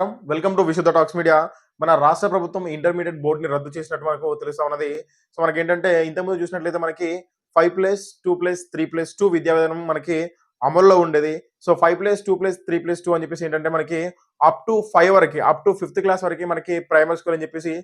Welcome to Vishuddha talks media మన రాష్ట్ర ప్రభుత్వం ఇంటర్మీడియట్ బోర్డుని రద్దు చేసినట్టు మనకు తెలుస్తా ఉన్నది. సో మనకి ఏంటంటే ఇంతకుముందు చూసినట్లయితే మనకి five plus two plus three plus two విద్యా విధానం మనకి అమల్లో ఉండేది. So five plus two plus three plus two అని చెప్పేసి ఏంటంటే మనకి అప్ టు ఫైవ్ వరకు అప్ టు ఫిఫ్త్ క్లాస్ వరకు మనకి ప్రైమరీ స్కూల్ అని చెప్పేసి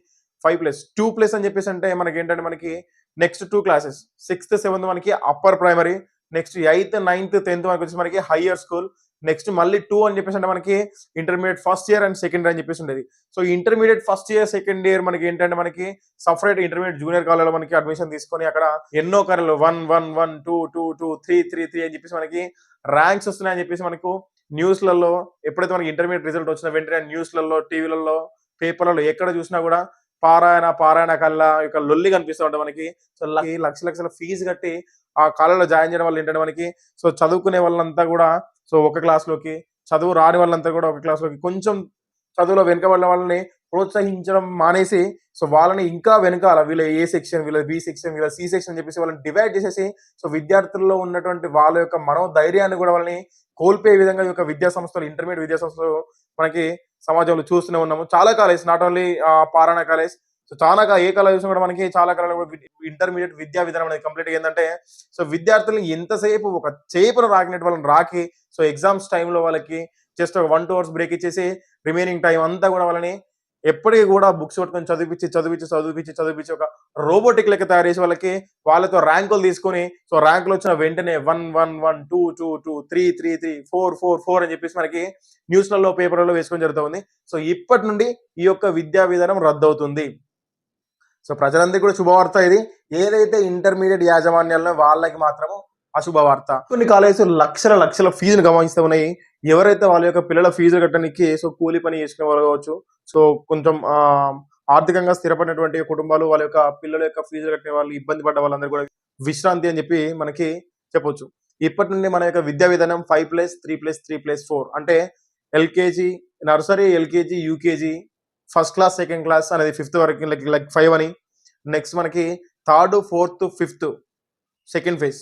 ఫైవ్ ప్లస్ టూ ప్లస్ అని చెప్పేసి అంటే మనకి ఏంటంటే మనకి next two classes sixth seventh మనకి upper primary next eighth ninth tenth మనకి వచ్చి మనకి హయ్యర్ స్కూల్ నెక్స్ట్ మళ్ళీ టూ అని చెప్పేసి అంటే మనకి intermediate first year and second year అని చెప్పేసి ఉండేది. So intermediate first year second year మనకి ఏంటంటే మనకి సపరేట్ ఇంటర్మీడియట్ జూనియర్ కాలేజ్లో మనకి అడ్మిషన్ తీసుకొని అక్కడ ఎన్నో కర్రలు one one one two two two three three three అని చెప్పేసి మనకి ర్యాంక్స్ వస్తున్నాయని చెప్పేసి మనకు న్యూస్లలో ఎప్పుడైతే మనకి ఇంటర్మీడియట్ రిజల్ట్ వచ్చిన వెంటనే న్యూస్లలో టీవీలలో పేపర్లలో ఎక్కడ చూసినా కూడా పారాయణ పారాయణ కల్లా యొక్క లొల్లి కనిపిస్తూ ఉంటుంది మనకి. సో లక్ష లక్ష లక్షల ఫీజు కట్టి ఆ కాలేజ్లో జాయిన్ చేయడం వల్ల ఏంటంటే మనకి సో చదువుకునే వాళ్ళంతా కూడా సో ఒక క్లాస్లోకి చదువు రాని వాళ్ళంతా కూడా ఒక క్లాస్లోకి కొంచెం చదువులో వెనుకబడిన వాళ్ళని ప్రోత్సహించడం మానేసి సో వాళ్ళని ఇంకా వెనకాల వీళ్ళ ఏ సెక్షన్ వీళ్ళ బి సెక్షన్ వీళ్ళ సి సెక్షన్ అని చెప్పేసి వాళ్ళని డివైడ్ చేసేసి సో విద్యార్థుల్లో ఉన్నటువంటి వాళ్ళ యొక్క మనోధైర్యాన్ని కూడా వాళ్ళని కోల్పోయే విధంగా ఈ యొక్క విద్యా సంస్థలు ఇంటర్మీడియట్ విద్యా సంస్థలు మనకి సమాజంలో చూస్తూనే ఉన్నాము. చాలా కాలేజ్ నాట్ ఓన్లీ పారాయణ కాలేజ్ సో చాలా ఏ కళ చూసినా కూడా మనకి చాలా కళలు ఇంటర్మీడియట్ విద్యా విధానం అనేది కంప్లీట్ ఏంటంటే సో విద్యార్థులు ఎంతసేపు ఒక చేపను రాకినట్టు వాళ్ళని రాకి సో ఎగ్జామ్స్ టైంలో వాళ్ళకి జస్ట్ ఒక వన్ టూ అవర్స్ బ్రేక్ ఇచ్చేసి రిమైనింగ్ టైం అంతా కూడా వాళ్ళని ఎప్పటికీ కూడా బుక్స్ పట్టుకొని చదివించి చదివించి చదివించి చదివించి ఒక రోబోటిక్ లెక్క తయారు చేసి వాళ్ళకి వాళ్ళతో ర్యాంకులు తీసుకొని సో ర్యాంకులు వచ్చిన వెంటనే one one one two two two three three three four four four అని చెప్పేసి మనకి న్యూస్లలో పేపర్లలో వేసుకొని జరుగుతుంది సో ఇప్పటి నుండి ఈ యొక్క విద్యా విధానం రద్దవుతుంది. సో ప్రజలందరికీ కూడా శుభవార్త ఇది. ఏదైతే ఇంటర్మీడియట్ యాజమాన్యాల్లో వాళ్ళకి మాత్రము అశుభవార్త. కొన్ని కాలేజీలు లక్షల లక్షల ఫీజులు గమనిస్తూ ఉన్నాయి. ఎవరైతే వాళ్ళ యొక్క పిల్లల ఫీజులు కట్టడానికి సో కూలి పని చేసుకునే వాళ్ళు కావచ్చు సో కొంచెం ఆర్థికంగా స్థిరపడినటువంటి కుటుంబాలు వాళ్ళ యొక్క పిల్లల యొక్క ఫీజులు కట్టిన వాళ్ళు ఇబ్బంది పడ్డ వాళ్ళందరూ కూడా విశ్రాంతి అని చెప్పి మనకి చెప్పొచ్చు. ఇప్పటి నుండి మన యొక్క విద్యా విధానం five plus three plus three plus four అంటే LKG nursery LKG UKG first class second class అనేది ఫిఫ్త్ వరకు లైక్ లైక్ ఫైవ్ అని నెక్స్ట్ మనకి third fourth fifth second phase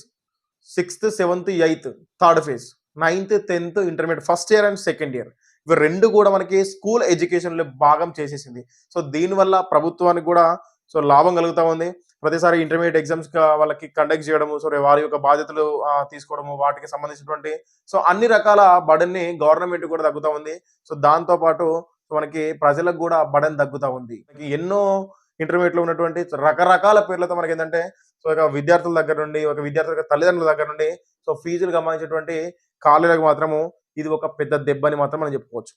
sixth seventh eighth third phase ninth tenth intermediate first year and second year ఇవి రెండు కూడా మనకి school ఎడ్యుకేషన్లో భాగం చేసేసింది. సో దీనివల్ల ప్రభుత్వానికి కూడా సో లాభం కలుగుతూ ఉంది. ప్రతిసారి ఇంటర్మీడియట్ ఎగ్జామ్స్ వాళ్ళకి కండక్ట్ చేయడము సో వారి యొక్క బాధ్యతలు తీసుకోవడము వాటికి సంబంధించినటువంటి సో అన్ని రకాల బడన్ని గవర్నమెంట్ కూడా తగ్గుతూ ఉంది. సో దాంతో పాటు మనకి ప్రజలకు కూడా బడన్ తగ్గుతూ ఉంది. మనకి ఎన్నో ఇంటర్మీడియట్లో ఉన్నటువంటి రకరకాల పేర్లతో మనకి ఏంటంటే సో ఒక విద్యార్థుల దగ్గర నుండి ఒక విద్యార్థుల తల్లిదండ్రుల దగ్గర నుండి సో ఫీజులు గమనించేటువంటి కాలేజీలకు మాత్రము ఇది ఒక పెద్ద దెబ్బ అని మాత్రం మనం చెప్పుకోవచ్చు.